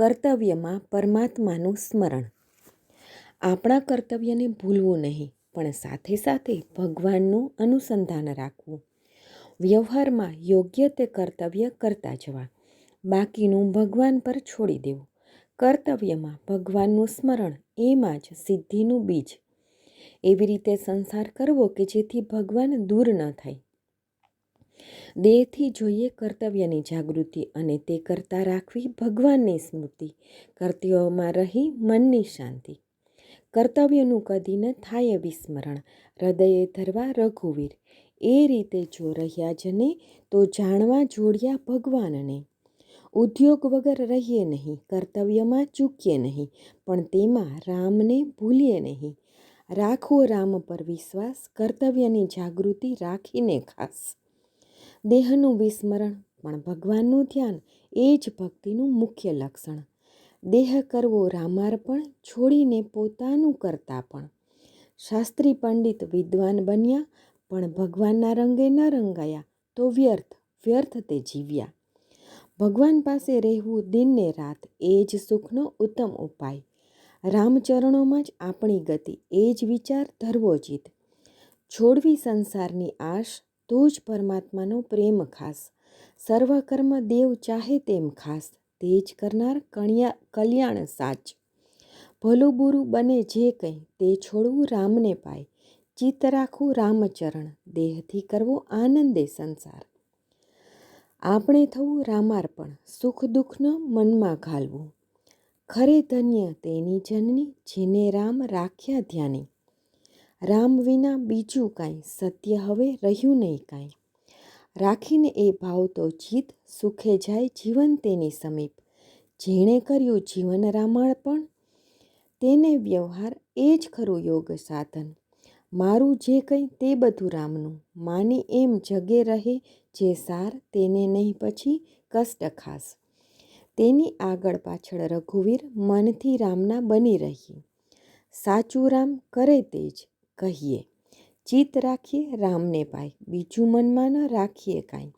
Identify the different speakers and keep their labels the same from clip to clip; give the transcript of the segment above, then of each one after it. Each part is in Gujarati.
Speaker 1: કર્તવ્યમાં પરમાત્માનું સ્મરણ. આપણા કર્તવ્યને ભૂલવું નહીં, પણ સાથે સાથે ભગવાનનું અનુસંધાન રાખવું. વ્યવહારમાં યોગ્ય તે કર્તવ્ય કરતા જવા. બાકીનું ભગવાન પર છોડી દેવું. કર્તવ્યમાં ભગવાનનું સ્મરણ એમાં જ સિદ્ધિનું બીજ. એવી રીતે સંસાર કરવો કે જેથી ભગવાન દૂર ન થાય. દેહથી જોઈએ કર્તવ્યની જાગૃતિ અને તે કરતાં રાખવી ભગવાનની સ્મૃતિ. કર્તવ્યોમાં રહી મનની શાંતિ. કર્તવ્યનું કદી ન થાય વિસ્મરણ. હૃદયે ધરવા રઘુવીર. એ રીતે જો રહ્યા જને, તો જાણવા જોડ્યા ભગવાનને. ઉદ્યોગ વગર રહીએ નહીં, કર્તવ્યમાં ચૂકીએ નહીં, પણ તેમાં રામને ભૂલીએ નહીં. રાખવો રામ પર વિશ્વાસ, કર્તવ્યની જાગૃતિ રાખીને ખાસ. દેહનું વિસ્મરણ, પણ ભગવાનનું ધ્યાન એ જ ભક્તિનું મુખ્ય લક્ષણ. દેહ કરવો રામાર્પણ, છોડીને પોતાનું કરતા પણ. શાસ્ત્રી પંડિત વિદ્વાન બન્યા, પણ ભગવાનના રંગે ન રંગાયા, તો વ્યર્થ વ્યર્થ તે જીવ્યા. ભગવાન પાસે રહેવું દિનને રાત એ જ સુખનો ઉત્તમ ઉપાય. રામચરણોમાં જ આપણી ગતિ એ જ વિચાર ધરવો જીત. છોડવી સંસારની આશ તો જ પરમાત્માનો પ્રેમ ખાસ. સર્વકર્મ દેવ ચાહે તેમ ખાસ. તે જ કરનાર કણ્યા, કલ્યાણ સાચ. ભલું બુરું બને જે કંઈ, તે છોડવું રામને પાય. ચિત્ત રાખવું રામચરણ, દેહથી કરવો આનંદે સંસાર. આપણે થવું રામાર્પણ, સુખ દુઃખનો મનમાં ઘાલવું. ખરે ધન્ય તેની જનની, જેને રામ રાખ્યા ધ્યાને. રામ વિના બીજું કાંઈ સત્ય હવે રહ્યું નહીં કાંઈ. રાખીને એ ભાવ તો જીત સુખે જાય જીવન તેની સમીપ. જેણે કર્યું જીવન રામાણ પણ, તેને વ્યવહાર એ જ ખરું યોગ સાધન. મારું જે કંઈ તે બધું રામનું. માની એમ જગે રહે જે સાર, તેને નહીં પછી કષ્ટ ખાસ. તેની આગળ પાછળ રઘુવીર મનથી રામના બની રહી. સાચું રામ કરે તે જ કહીએ. ચિત્ત રાખીએ રામને પાય, બીજું મનમાં ન રાખીએ કાંઈ.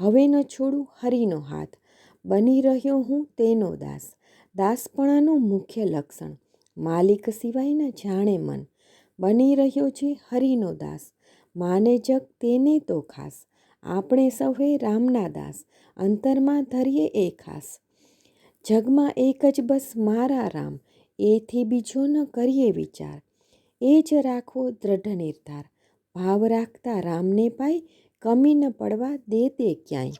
Speaker 1: હવે ન છોડું હરિનો હાથ, બની રહ્યો હું તેનો દાસ. દાસપણાનું મુખ્ય લક્ષણ, માલિક સિવાય ન જાણે મન. બની રહ્યો છે હરિનો દાસ, માને જગ તેને તો ખાસ. આપણે સૌએ રામના દાસ, અંતરમાં ધરીએ એ ખાસ. જગમાં એક જ બસ મારા રામ, એથી બીજો ન કરીએ વિચાર. એ જ રાખવો દ્રઢ નિર્ધાર. ભાવ રાખતા રામને પાય કમી ન પડવા દે તે ક્યાંય.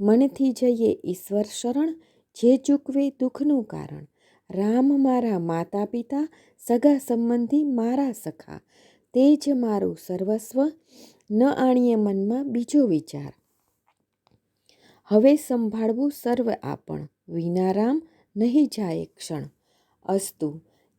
Speaker 1: મનથી જઈએ ઈશ્વર શરણ, જે ચૂકવે દુઃખનું કારણ. રામ મારા માતા પિતા સગા સંબંધી મારા સખા. તે જ મારું સર્વસ્વ, ન આણીએ મનમાં બીજો વિચાર. હવે સંભાળવું સર્વ આપણ. વિના રામ નહીં જાય ક્ષણ. અસ્તુ